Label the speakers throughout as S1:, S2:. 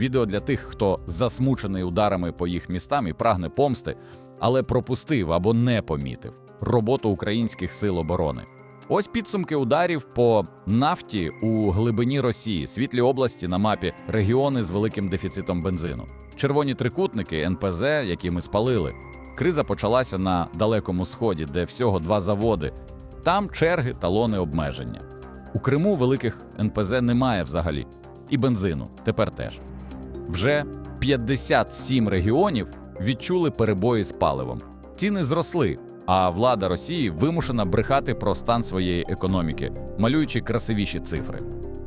S1: Відео для тих, хто засмучений ударами по їх містам і прагне помсти, але пропустив або не помітив роботу українських сил оборони. Ось підсумки ударів по нафті у глибині Росії, світлі області на мапі, регіони з великим дефіцитом бензину, червоні трикутники, НПЗ, які ми спалили. Криза почалася на далекому сході, де всього два заводи. Там черги, талони, обмеження. У Криму великих НПЗ немає взагалі, і бензину тепер теж. Вже 57 регіонів відчули перебої з паливом. Ціни зросли, а влада Росії вимушена брехати про стан своєї економіки, малюючи красивіші цифри.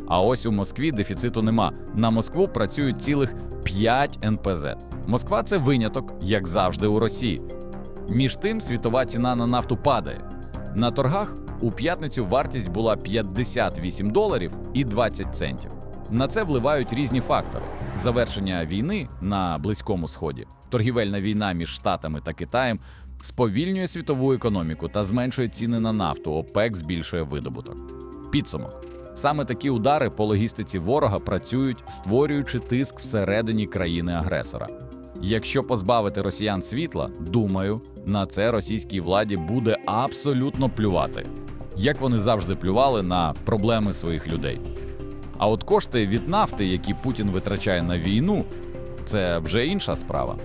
S1: А ось у Москві дефіциту нема. На Москву працюють цілих 5 НПЗ. Москва це виняток, як завжди у Росії. Між тим, світова ціна на нафту падає. На торгах у п'ятницю вартість була 58 доларів і 20 центів. На це вливають різні фактори: завершення війни на Близькому Сході, торгівельна війна між Штатами та Китаєм сповільнює світову економіку та зменшує ціни на нафту. ОПЕК збільшує видобуток. Підсумок. Саме такі удари по логістиці ворога працюють, створюючи тиск всередині країни-агресора. Якщо позбавити росіян світла, думаю, на це російській владі буде абсолютно плювати, як вони завжди плювали на проблеми своїх людей. А от кошти від нафти, які Путін витрачає на війну, це вже інша справа.